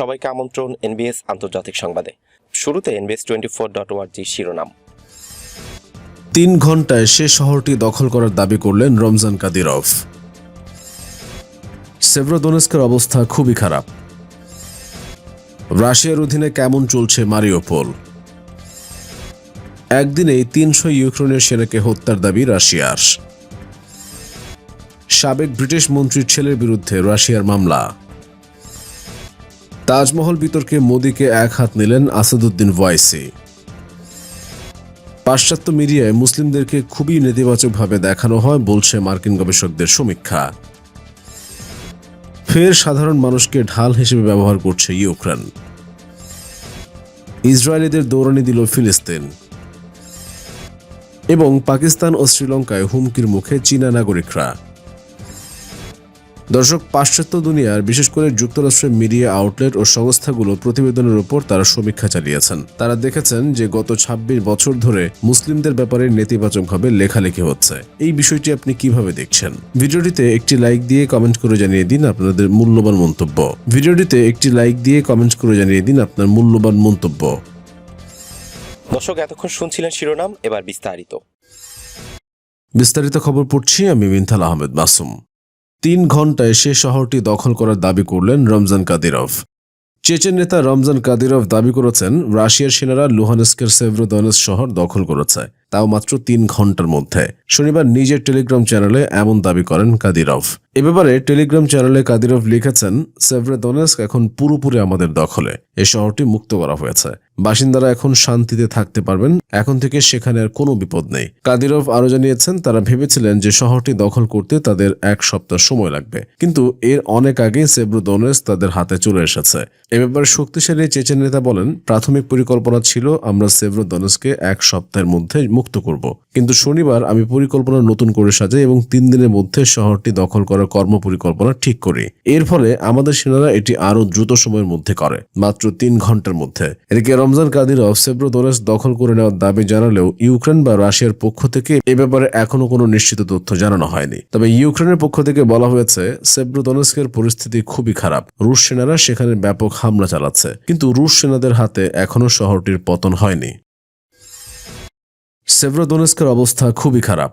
সবাইকে আমন্ত্রণ এনবিএস আন্তর্জাতিক সংবাদে। শুরুতে এনবিএস টোয়েন্টি ফোর ডট ওয়ার্জি শিরোনাম। তিন ঘন্টায় সে শহরটি দখল করার দাবি করলেন রমজান কাদিরভ। সেভরোদনেস্কের অবস্থা খুবই খারাপ। রাশিয়ার অধীনে কেমন চলছে মারিওপোল? একদিনেই তিনশো ইউক্রেনের সেনাকে হত্যার দাবি রাশিয়ার। সাবেক ব্রিটিশ মন্ত্রীর ছেলের বিরুদ্ধে রাশিয়ার মামলা। তাজমহল বিতর্কে মোদীকে এক হাত নিলেন আসাদুদ্দিন ওয়াইসি। পাশ্চাত্য মিডিয়ায় মুসলিমদেরকে খুবই নেতিবাচকভাবে দেখানো হয়, বলছে মার্কিন গবেষকদের সমীক্ষা। ফের সাধারণ মানুষকে ঢাল হিসেবে ব্যবহার করছে ইউক্রেন। ইসরায়েলিদের দৌড়ানি দিল ফিলিস্তিন। এবং পাকিস্তান ও শ্রীলঙ্কায় হুমকির মুখে চীনা নাগরিকরা। দর্শক পাশ্চাত্য দুনিয়ার বিশেষ করে যুক্তরাষ্ট্রের মিডিয়া আউটলেট ও সংস্থাগুলো প্রতিবেদনের উপর তারা সমীক্ষা চালিয়েছেন। তারা দেখেছেন যে গত ২৬ বছর ধরে মুসলিমদের ব্যাপারে নেতিবাচকভাবে লেখালেখি হচ্ছে। এই বিষয়টি আপনি কীভাবে দেখছেন? ভিডিওটিতে একটি লাইক দিয়ে কমেন্ট করে জানিয়ে দিন আপনাদের মূল্যবান মন্তব্য। ভিডিওটিতে একটি লাইক দিয়ে কমেন্ট করে জানিয়ে দিন আপনার মূল্যবান মন্তব্য। দর্শক এতক্ষণ শুনছিলেন শিরোনাম এবার বিস্তারিত। বিস্তারিত খবর পড়ছি আমি মিনথাল আহমেদ মাসুম। তিন ঘন্টায় সে শহরটি দখল করার দাবি করলেন রমজান কাদিরভ। চেচেন নেতা রমজান কাদিরভ দাবি করেছেন, রাশিয়ার সেনারা লুহানস্কের সেভরোদনেস শহর দখল করেছে। তাও মাত্র তিন ঘণ্টার মধ্যে। শনিবার নিজের টেলিগ্রাম চ্যানেলে এমন দাবি করেন কাদিরভ। এ ব্যাপারে টেলিগ্রাম চ্যানেলে কাদিরভ লিখেছেন সেভরোদনেস্ক এখন পুরোপুরি আমাদের দখলে। এ শহরটি মুক্ত করা হয়েছে। বাসিন্দারা এখন শান্তিতে থাকতে পারবেন। এখন থেকে সেখানে আর কোনো বিপদ নেই। কাদিরভ আরও জানিয়েছেন, তারা ভেবেছিলেন যে শহরটি দখল করতে তাদের এক সপ্তাহ সময় লাগবে। কিন্তু এর অনেক আগেই সেব্রোদনেস তাদের হাতে চলে এসেছে। এ ব্যাপারে শক্তিশালী চেচেন নেতা বলেন, প্রাথমিক পরিকল্পনা ছিল আমরা সেব্রোদনেসকে এক সপ্তাহের মধ্যে মুক্ত করব। কিন্তু শনিবার আমি পরিকল্পনা নতুন করে সাজাই এবং তিন দিনের মধ্যে শহরটি দখল করার কর্ম পরিকল্পনা ঠিক করি। এর ফলে আমাদের সেনারা এটি আরও দ্রুত সময়ের মধ্যে করে, মাত্র তিন ঘণ্টার মধ্যে। এদিকে রমজান কাদিরভ সেব্রোদনেস দখল করে নেওয়ার দাবি জানালেও ইউক্রেন বা রাশিয়ার পক্ষ থেকে এ ব্যাপারে এখনও কোনো নিশ্চিত তথ্য জানানো হয়নি। তবে ইউক্রেনের পক্ষ থেকে বলা হয়েছে সেব্রোদনেস্কের পরিস্থিতি খুবই খারাপ। রুশ সেনারা সেখানে ব্যাপক হামলা চালাচ্ছে। কিন্তু রুশ সেনাদের হাতে এখনও শহরটির পতন হয়নি। সেভরোদনেস্কের অবস্থা খুবই খারাপ।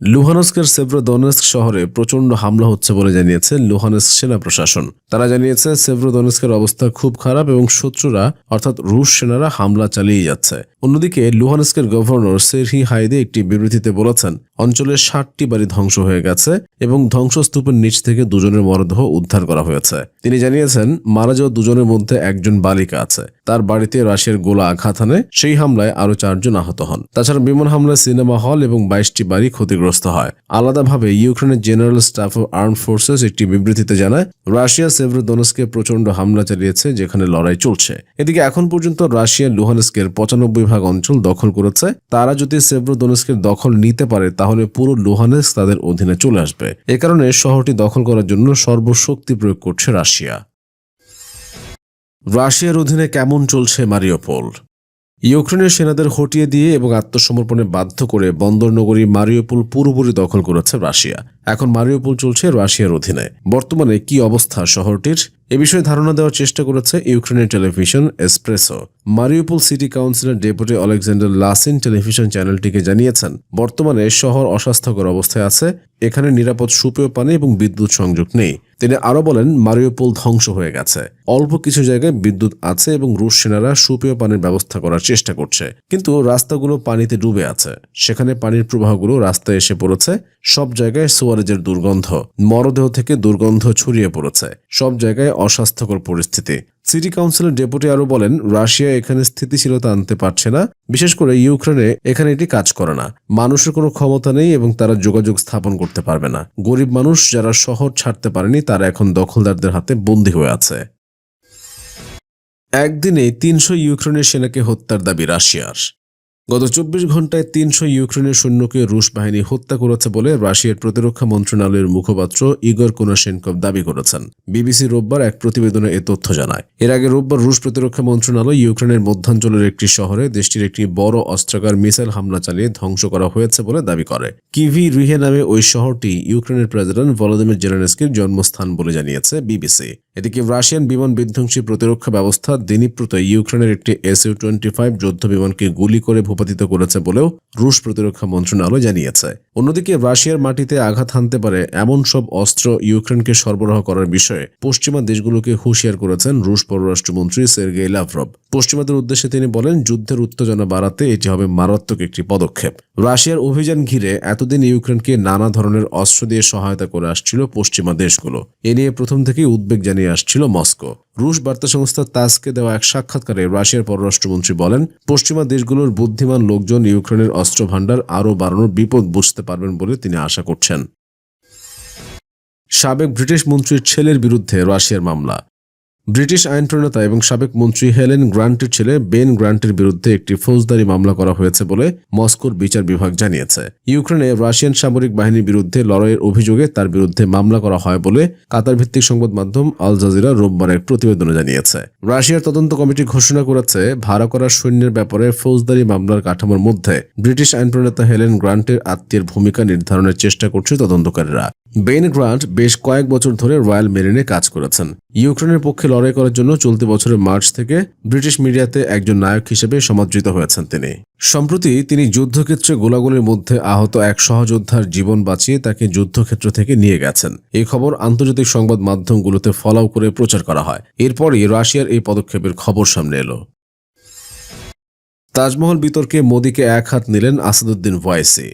লুহানস্কের সেভ্রোদোনেস্ক শহরে প্রচণ্ড হামলা হচ্ছে বলে জানিয়েছে লুহানস্ক সেনা প্রশাসন। তারা জানিয়েছে সেভ্রোদোনেস্কের অবস্থা খুব খারাপ এবং শত্রুরা, অর্থাৎ রুশ সেনারা, হামলা চালিয়ে যাচ্ছে। অন্যদিকে লুহানস্কের গভর্নর সেরহি হাইদে একটি বিবৃতিতে বলেছেন অঞ্চলের ষাটটি বাড়ি ধ্বংস হয়ে গেছে এবং ধ্বংসস্তূপের নিচ থেকে দুজনের মরদেহ উদ্ধার করা হয়েছে। তিনি জানিয়েছেন, মারা যাওয়া দুজনের মধ্যে একজন বালিকা আছে। তার বাড়িতে রাশিয়ার গোলা আঘাত হানে সেই হামলায় আরও চারজন আহত হন। তাছাড়া বিমান হামলায় সিনেমা হল এবং বাইশটি বাড়ি ক্ষতিগ্রস্ত হয়। আলাদাভাবে, ইউক্রেনের general staff of arm forces একটি বিবৃতিতে জানায়, রাশিয়া সেভরোদনস্কে প্রচণ্ড হামলা চালিয়েছে, যেখানে লড়াই চলছে। এদিকে এখন পর্যন্ত রাশিয়া লুহানস্কের পঁচানব্বই ভাগ অঞ্চল দখল করেছে। তারা যদি সেভরোদনস্কের দখল নিতে পারে তাহলে পুরো লুহানেস্ক তাদের অধীনে চলে আসবে। এ কারণে শহরটি দখল করার জন্য সর্বশক্তি প্রয়োগ করছে রাশিয়া। রাশিয়ার অধীনে কেমন চলছে মারিওপোল? ইউক্রেনের সেনাদের হটিয়ে দিয়ে এবং আত্মসমর্পণে বাধ্য করে বন্দর নগরী মারিওপোল পুরোপুরি দখল করেছে রাশিয়া। এখন মারিওপোল চলছে রাশিয়ার অধীনে। বর্তমানে কি অবস্থা শহরটির? এ বিষয়ে ধারণা দেওয়ার চেষ্টা করেছে ইউক্রেনের television Espreso. Mariupol city councillor deputy Alexander Lasin television চ্যানেলটিকে জানিয়েছেন, বর্তমানে শহর অস্বাস্থ্যকর অবস্থায় আছে, এখানে নিরাপদ সুপেয় পানি এবং বিদ্যুৎ সংযোগ নেই। তিনি আরও বলেন মারিওপোল ধ্বংস হয়ে গেছে। অল্প কিছু জায়গায় বিদ্যুৎ আছে এবং রুশ সেনারা সুপেয় পানির ব্যবস্থা করার চেষ্টা করছে। কিন্তু রাস্তাগুলো পানিতে ডুবে আছে। সেখানে পানির প্রবাহগুলো রাস্তায় এসে পড়েছে। সব জায়গায় সোয়ারেজের দুর্গন্ধ, মরদেহ থেকে দুর্গন্ধ ছড়িয়ে পড়েছে। সব জায়গায় অস্বাস্থ্যকর পরিস্থিতি। সিটি কাউন্সিলের ডেপুটি আরও বলেন, রাশিয়া এখানে স্থিতিশীলতা আনতে পারছে না, বিশেষ করে ইউক্রেনে এখানে এটি কাজ করে না। মানুষের কোনো ক্ষমতা নেই এবং তারা যোগাযোগ স্থাপন করতে পারবে না। গরিব মানুষ যারা শহর ছাড়তে পারেনি, তারা এখন দখলদারদের হাতে বন্দী হয়ে আছে। একদিনে তিনশো ইউক্রেনের সেনাকে হত্যার দাবি রাশিয়ার। গত চব্বিশ ঘন্টায় তিনশো ইউক্রেনের সৈন্যকে রুশ বাহিনী হত্যা করেছে বলে রাশিয়ার প্রতিরক্ষা মন্ত্রণালয়ের মুখপাত্র ইগর কোনাশেনকভ দাবি করেছেন। বিবিসি রোববার এক প্রতিবেদনে এ তথ্য জানায়। এর আগে রোববার রুশ প্রতিরক্ষা মন্ত্রণালয় ইউক্রেনের মধ্যাঞ্চলের একটি শহরে দেশটির একটি বড় অস্ত্রাগার মিসাইল হামলা চালিয়ে ধ্বংস করা হয়েছে বলে দাবি করে। কিভি রুহে নামে ওই শহরটি ইউক্রেনের প্রেসিডেন্ট ভলোদিমির জেলেনস্কির জন্মস্থান বলে জানিয়েছে বিবিসি। এদিকে রাশিয়ান বিমান বিধ্বংসী প্রতিরক্ষা ব্যবস্থা দিনীপ্রত ইউক্রেনের একটি এসইউ টোয়েন্টি ফাইভ যুদ্ধ বিমানকে গুলি করে ভূপাতিত করেছে বলেও রুশ প্রতিরক্ষা মন্ত্রণালয় জানিয়েছে। অন্যদিকে রাশিয়ার মাটিতে আঘাত হানতে পারে এমন সব অস্ত্র ইউক্রেনকে সরবরাহ করার বিষয়ে পশ্চিমা দেশগুলোকে হুঁশিয়ার করেছেন রুশ পররাষ্ট্রমন্ত্রী সের্গেই লাভরভ পশ্চিমাদের উদ্দেশ্যে তিনি বলেন, যুদ্ধের উত্তেজনা বাড়াতে এটি হবে মারাত্মক একটি পদক্ষেপ। রাশিয়ার অভিযান ঘিরে এতদিন ইউক্রেনকে নানা ধরনের অস্ত্র দিয়ে সহায়তা করে আসছিল পশ্চিমা দেশগুলো। এ নিয়ে প্রথম থেকেই উদ্বেগ জানিয়ে আসছিল মস্কো। রুশ বার্তা সংস্থা তাসকে দেওয়া এক সাক্ষাৎকারে রাশিয়ার পররাষ্ট্রমন্ত্রী বলেন, পশ্চিমা দেশগুলোর বুদ্ধিমান লোকজন ইউক্রেনের অস্ত্র ভাণ্ডার আরও বাড়ানোর বিপদ বুঝতে পারবেন বলে তিনি আশা করছেন। সাবেক ব্রিটিশ মন্ত্রীর ছেলের বিরুদ্ধে রাশিয়ার মামলা। ব্রিটিশ আইন প্রণেতা এবং সাবেক মন্ত্রী হেলেন গ্রান্টের ছেলে বেন গ্রান্টের বিরুদ্ধে একটি ফৌজদারি মামলা করা হয়েছে বলে মস্কোর বিচার বিভাগ জানিয়েছে। ইউক্রেনে রাশিয়ান সামরিক বাহিনীর বিরুদ্ধে লড়াইয়ের অভিযোগে তার বিরুদ্ধে মামলা করা হয় বলে কাতার ভিত্তিক সংবাদ মাধ্যম আল জাজিরা রোববার এক প্রতিবেদনে জানিয়েছে। রাশিয়ার তদন্ত কমিটি ঘোষণা করেছে, ভাড়া করা সৈন্যের ব্যাপারে ফৌজদারি মামলার কাঠামোর মধ্যে ব্রিটিশ আইন প্রণেতা হেলেন গ্রান্টের আত্মীয়ের ভূমিকা নির্ধারণের চেষ্টা করছে তদন্তকারীরা। বেন গ্রান্ট বেশ কয়েক বছর ধরে রয়্যাল মেরিনে কাজ করেছেন। ইউক্রেনের পক্ষে লড়াই করার জন্য চলতি বছরের মার্চ থেকে ব্রিটিশ মিডিয়াতে একজন নায়ক হিসেবে সমাদৃত হয়েছেন তিনি। সম্প্রতি তিনি যুদ্ধক্ষেত্রে গোলাগুলির মধ্যে আহত এক সহযোদ্ধার জীবন বাঁচিয়ে তাকে যুদ্ধক্ষেত্র থেকে নিয়ে গেছেন। এই খবর আন্তর্জাতিক সংবাদ মাধ্যমগুলোতে ফলাও করে প্রচার করা হয়। এরপরই রাশিয়ার এই পদক্ষেপের খবর সামনে এলো। তাজমহল বিতর্কে মোদীকে এক হাত নিলেন আসাদুদ্দিন ওয়াইসি।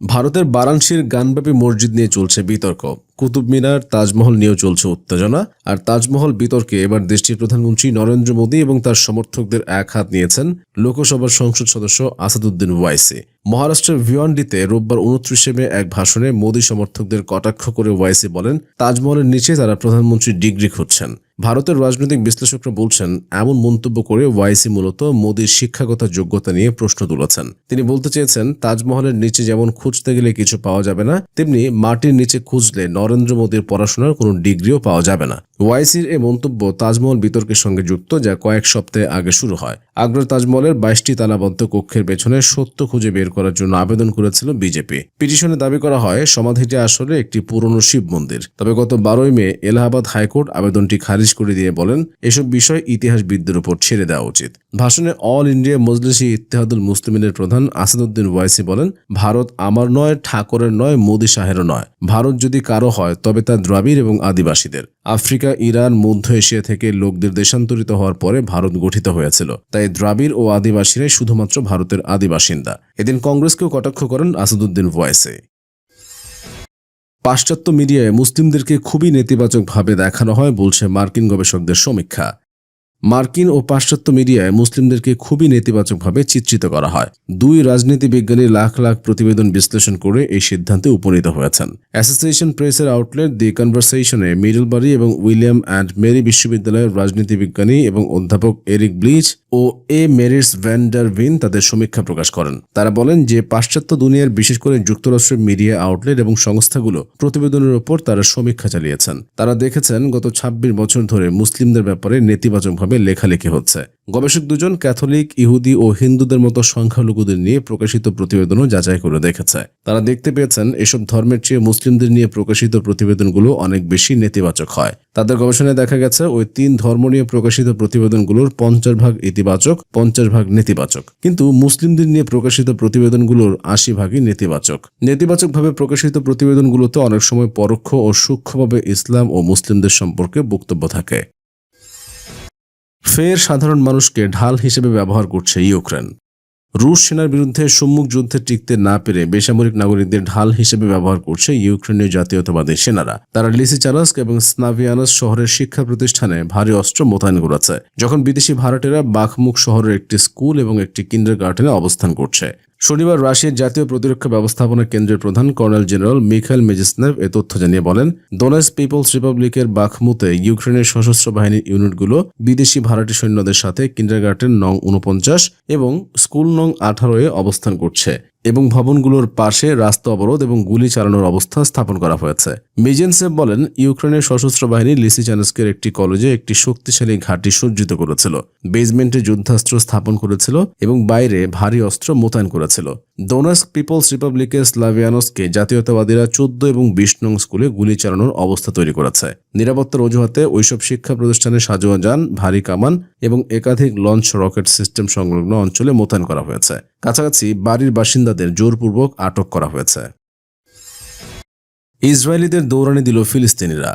ভারতের বারাণসীর গানব্যাপী মসজিদ নিয়ে চলছে বিতর্ক। কুতুব মিনার, তাজমহল নিয়েও চলছে উত্তেজনা। আর তাজমহল বিতর্কে এবার দেশটির প্রধানমন্ত্রী নরেন্দ্র মোদী এবং তার সমর্থকদের এক হাত নিয়েছেন লোকসভার সংসদ সদস্য আসাদুদ্দিন ওয়াইসি। মহারাষ্ট্রের ভিওয়ান্ডিতে রোববার উনত্রিশে মে এক ভাষণে মোদী সমর্থকদের কটাক্ষ করে ওয়াইসি বলেন, তাজমহলের নিচে তারা প্রধানমন্ত্রীর ডিগ্রি খুঁজছেন। ভারতের রাজনৈতিক বিশ্লেষকরা বলছেন, এমন মন্তব্য করে ওয়াইসি মূলত মোদীর শিক্ষাগত যোগ্যতা নিয়ে প্রশ্ন তুলেছেন। তিনি বলতে চেয়েছেন, তাজমহলের নিচে যেমন খুঁজতে গেলে কিছু পাওয়া যাবে না, তেমনি মাটির নিচে খুঁজলে নরেন্দ্র মোদীর পড়াশোনার কোনো ডিগ্রিও পাওয়া যাবে না। ওয়াইসির এই মন্তব্য তাজমহল বিতর্কের সঙ্গে যুক্ত, যা কয়েক সপ্তাহে আগে শুরু হয়। আগ্রার তাজমহলের বাইশটি তালাবদ্ধ কক্ষের পেছনে সত্য খুঁজে বের করার জন্য আবেদন করেছিল বিজেপি। পিটিশনে দাবি করা হয়, সমাধিটি আসলে একটি পুরনো শিব মন্দির। তবে গত বারোই মে এলাহাবাদ হাইকোর্ট আবেদনটি খারিজ করে দিয়ে বলেন, এসব বিষয় ইতিহাসবিদদের উপর ছেড়ে দেওয়া উচিত। ভাষণে অল ইন্ডিয়া মজলিসি ইত্তেহাদুল মুসলিমিনের প্রধান আসাদুদ্দিন ওয়াইসি বলেন, ভারত আমার নয়, ঠাকুরের নয়, মোদী শাহেরও নয়। ভারত যদি কারও হয়, তবে তা দ্রাবিড় এবং আদিবাসীদের। আফ্রিকা, ইরান, মধ্য এশিয়া থেকে লোকদের দেশান্তরিত হওয়ার পরে ভারত গঠিত হয়েছিল। তাই দ্রাবিড় ও আদিবাসীরাই শুধুমাত্র ভারতের আদিবাসিন্দা। এদিন কংগ্রেসকেও কটাক্ষ করেন আসাদুদ্দিন ভয়েসে পাশ্চাত্য মিডিয়ায় মুসলিমদেরকে খুবই নেতিবাচকভাবে দেখানো হয়, বলছে মার্কিন গবেষকদের সমীক্ষা। মার্কিন ও পাশ্চাত্য মিডিয়ায় মুসলিমদেরকে খুবই নেতিবাচকভাবে চিত্রিত করা হয়। দুই রাজনীতি বিজ্ঞানী লাখ লাখ প্রতিবেদন বিশ্লেষণ করে এই সিদ্ধান্তে উপনীত হয়েছেন। অ্যাসোসিয়েশন প্রেসের আউটলেট দি কনভারসেশনে মিডলবারি এবং উইলিয়াম অ্যান্ড মেরি বিশ্ববিদ্যালয়ের রাজনীতি বিজ্ঞানী এবং অধ্যাপক Eric Bleich O A Maurits van der Veen তাদের সমীক্ষা প্রকাশ করেন। তারা বলেন যে পাশ্চাত্য দুনিয়ার বিশেষ করে যুক্তরাষ্ট্রের মিডিয়া আউটলেট এবং সংস্থাগুলো প্রতিবেদনের ওপর তারা সমীক্ষা চালিয়েছেন। তারা দেখেছেন গত ২৬ বছর ধরে মুসলিমদের ব্যাপারে নেতিবাচকভাবে লেখালেখি হচ্ছে? গবেষক দুজন ক্যাথলিক, ইহুদি ও হিন্দুদের মতো সংখ্যালঘুদের নিয়ে প্রকাশিত প্রতিবেদনও যাচাই করে দেখেছে। তারা দেখতে পেয়েছেন, এসব ধর্মের চেয়ে মুসলিমদের নিয়ে প্রকাশিত প্রতিবেদনগুলো অনেক বেশি নেতিবাচক হয়। তাদের গবেষণায় দেখা গেছে, ওই তিন ধর্ম নিয়ে প্রকাশিত প্রতিবেদনগুলোর পঞ্চাশ ভাগ ইতিবাচক, পঞ্চাশ ভাগ নেতিবাচক। কিন্তু মুসলিমদের নিয়ে প্রকাশিত প্রতিবেদনগুলোর আশি ভাগই নেতিবাচক। নেতিবাচকভাবে প্রকাশিত প্রতিবেদনগুলোতে অনেক সময় পরোক্ষ ও সূক্ষ্মভাবে ইসলাম ও মুসলিমদের সম্পর্কে বক্তব্য থাকে। ফের সাধারণ মানুষকে ঢাল হিসেবে ব্যবহার করছে ইউক্রেন। রুশ সেনার বিরুদ্ধে সম্মুখ যুদ্ধে টিকতে না পেরে বেসামরিক নাগরিকদের ঢাল হিসেবে ব্যবহার করছে ইউক্রেনীয় জাতীয়তাবাদী সেনারা। তারা লিসিচারাস্ক এবং স্নাভিয়ানাস শহরের শিক্ষা প্রতিষ্ঠানে ভারী অস্ত্র মোতায়েন করেছে, যখন বিদেশি ভাড়াটেরা বাখমুখ শহরের একটি স্কুল এবং একটি কিন্ডার গার্ডেনে অবস্থান করছে। শনিবার রাশিয়ার জাতীয় প্রতিরক্ষা ব্যবস্থাপনা কেন্দ্রের প্রধান কর্নেল জেনারেল মিখাইল মেজিসনেভ এ তথ্য জানিয়ে বলেন দোনাস পিপলস রিপাবলিকের বাখমুতে ইউক্রেনের সশস্ত্র বাহিনীর ইউনিটগুলো বিদেশি ভাড়াটি সৈন্যদের সাথে কিন্ডারগার্টেন নং উনপঞ্চাশ এবং স্কুল নং আঠারোয় অবস্থান করছে। এবং ভবনগুলোর পাশে রাস্তা অবরোধ এবং গুলি চালানোর অবস্থা স্থাপন করা হয়েছে। মিজেনসেভ বলেন, ইউক্রেনের সশস্ত্র বাহিনী লিসিচানস্কের একটি কলেজে একটি শক্তিশালী ঘাঁটি সজ্জিত করেছিল বেজমেন্টে যুদ্ধাস্ত্র স্থাপন করেছিল এবং বাইরে ভারী অস্ত্র মোতায়েন করেছিল। ডোনাস্ক পিপলস রিপাবলিকের স্লাভিয়ানসকে জাতীয়তাবাদীরা চোদ্দ এবং বিশ নং স্কুলে গুলি চালানোর অবস্থা তৈরি করেছে। নিরাপত্তার অজুহাতে ওইসব শিক্ষা প্রতিষ্ঠানে সাজোয়া যান, ভারী কামান এবং একাধিক লঞ্চ রকেট সিস্টেম সংলগ্ন অঞ্চলে মোতায়েন করা হয়েছে। কাছাকাছি বাড়ির বাসিন্দাদের জোরপূর্বক আটক করা হয়েছে। ইসরায়েলিদের দৌড়ানি দিল ফিলিস্তিনিরা।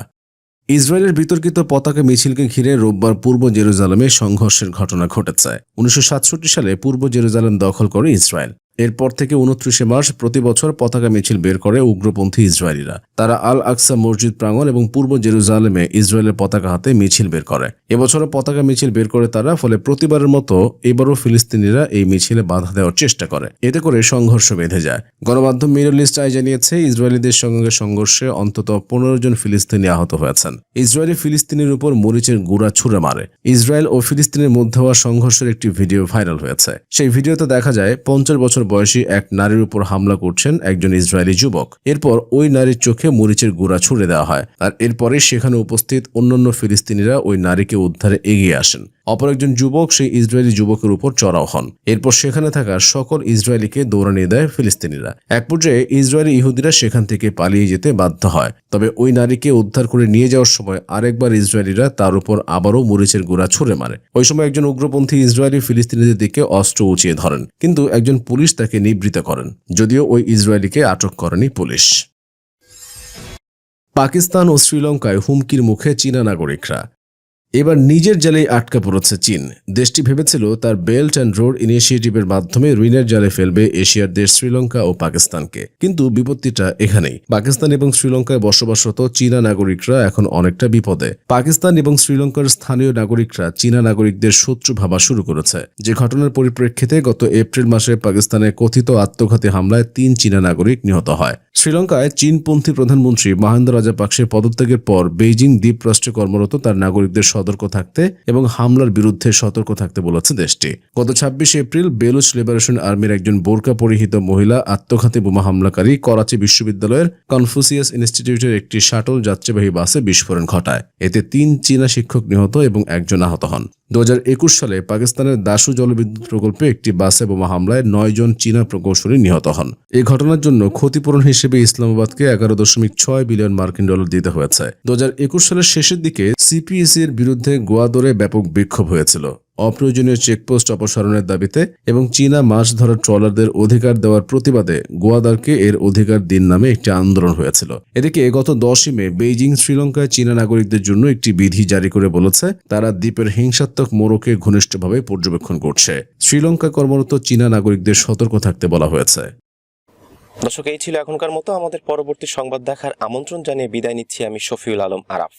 ইসরায়েলের বিতর্কিত পতাকা মিছিলকে ঘিরে রোববার পূর্ব জেরুজালেমে সংঘর্ষের ঘটনা ঘটেছে। উনিশশো সাতষট্টি সালে পূর্ব জেরুজালেম দখল করে ইসরায়েল। এরপর থেকে উনত্রিশে মার্চ প্রতি বছর পতাকা মিছিল বের করে উগ্রপন্থী ইসরায়েলিরা। তারা আল আকসা মসজিদ প্রাঙ্গণ এবং পূর্ব জেরুজালেমে ইসরায়েলের পতাকা হাতে মিছিল বের করে। এবছরও পতাকা মিছিল বের করে তারা, ফলে প্রতিবারের মতো এবারও ফিলিস্তিনিরা এই মিছিলে বাধা দেওয়ার চেষ্টা করে। এতে করে সংঘর্ষ বেঁধে যায়। গণমাধ্যম মিডল ইস্ট আই জানিয়েছে, ইসরায়েলিদের সঙ্গে সংঘর্ষে অন্তত পনেরো জন ফিলিস্তিনি আহত হয়েছেন। ইসরায়েলি ফিলিস্তিনের উপর মরিচের গুড়া ছুড়ে মারে। ইসরায়েল ও ফিলিস্তিনের মধ্যে হওয়া সংঘর্ষের একটি ভিডিও ভাইরাল হয়েছে। সেই ভিডিওতে দেখা যায়, পঞ্চাশ বছর বয়সী এক নারীর উপর হামলা করছেন একজন ইসরায়েলি যুবক। এরপর ওই নারীর চোখে মরিচের গুড়া ছুড়ে দেওয়া হয় আর এরপরে সেখানে উপস্থিত অন্যান্য ফিলিস্তিনিরা ওই নারীকে উদ্ধারে এগিয়ে আসেন। অপর একজন যুবক সেই ইসরায়েলি যুবকের উপর চড়াও হন। এরপর সেখানে থাকা সকল ইসরায়েলিকে দৌড়ানিয়ে দেয় ফিলিস্তিনিরা। এক পর্যায়ে ইসরায়েলি ইহুদিরা সেখান থেকে পালিয়ে যেতে বাধ্য হয়। তবে ওই নারীকে উদ্ধার করে নিয়ে যাওয়ার সময় আরেকবার ইসরায়েলিরা তার উপর আবারও মরিচের গুড়া ছুড়ে মারে। ওই সময় একজন উগ্রপন্থী ইসরায়েলি ফিলিস্তিনিদের দিকে অস্ত্র উঁচিয়ে ধরেন। কিন্তু একজন পুলিশ তাকে নিবৃত করেন, যদিও ওই ইসরায়েলিকে আটক করেনি পুলিশ। পাকিস্তান ও শ্রীলঙ্কায় হুমকির মুখে চীনা নাগরিকরা এবার নিজের জালেই আটকা পড়েছে চীন। দেশটি ভেবেছিল তার বেল্ট অ্যান্ড রোড ইনিশিয়েটিভের মাধ্যমে ঋণের জালে ফেলবে এশিয়ার দেশ শ্রীলঙ্কা ও পাকিস্তানকে। কিন্তু বিপত্তিটা এখানেই। পাকিস্তান এবং শ্রীলঙ্কায় বসবাসরত চীনা নাগরিকরা এখন অনেকটা বিপদে। পাকিস্তান এবং শ্রীলঙ্কার স্থানীয় নাগরিকরা চীনা নাগরিকদের শত্রু ভাবা শুরু করেছে। যে ঘটনার পরিপ্রেক্ষিতে গত এপ্রিল মাসে পাকিস্তানে কথিত আত্মঘাতী হামলায় তিন চীনা নাগরিক নিহত হয়। শ্রীলঙ্কায় চীনপন্থী প্রধানমন্ত্রী মহেন্দ্র রাজাপাকসে পদত্যাগের পর বেইজিং দ্বীপরাষ্ট্রে কর্মরত তার নাগরিকদের সতর্ক থাকতে এবং হামলার বিরুদ্ধে সতর্ক থাকতে বলেছে দেশটি। গত ছাব্বিশে এপ্রিল বেলুচ লিবারেশন আর্মির একজন বোরকা পরিহিত মহিলা আত্মঘাতী বোমা হামলাকারী করাচি বিশ্ববিদ্যালয়ের কনফুসিয়াস ইনস্টিটিউটের একটি শাটল যাত্রীবাহী বাসে বিস্ফোরণ ঘটায়। এতে তিন চীনা শিক্ষক নিহত এবং একজন আহত হন। দু হাজার একুশ সালে পাকিস্তানের দাসু জলবিদ্যুৎ প্রকল্পে একটি বাসে বোমা হামলায় নয় জন চীনা প্রকৌশলী নিহত হন। এই ঘটনার জন্য ক্ষতিপূরণ হিসেবে ইসলামাবাদকে এগারো দশমিক ছয় বিলিয়ন মার্কিন ডলার দিতে হয়েছে। দু হাজার একুশ সালের শেষের দিকে সিপিএসি এর বিরুদ্ধে গোয়াদোরে ব্যাপক বিক্ষোভ হয়েছিল। অপ্রয়োজনীয় চেকপোস্ট অপসারণের দাবিতে এবং চীনা মাছ ধরার ট্রলারদের অধিকার দেওয়ার প্রতিবাদে গোয়াদারকে এর অধিকার দিন নামে একটি আন্দোলন হয়েছিল। এদিকে গত দশই মে বেইজিং, শ্রীলঙ্কায় চীনা নাগরিকদের জন্য একটি বিধি জারি করে বলেছে, তারা দ্বীপের হিংসাত্মক মোড়কে ঘনিষ্ঠভাবে পর্যবেক্ষণ করছে। শ্রীলঙ্কায় কর্মরত চীনা নাগরিকদের সতর্ক থাকতে বলা হয়েছে। দর্শক, এই ছিল এখনকার মতো। আমাদের পরবর্তী সংবাদ দেখার আমন্ত্রণ জানিয়ে বিদায় নিচ্ছি আমি শফিউল আলম আরাফ।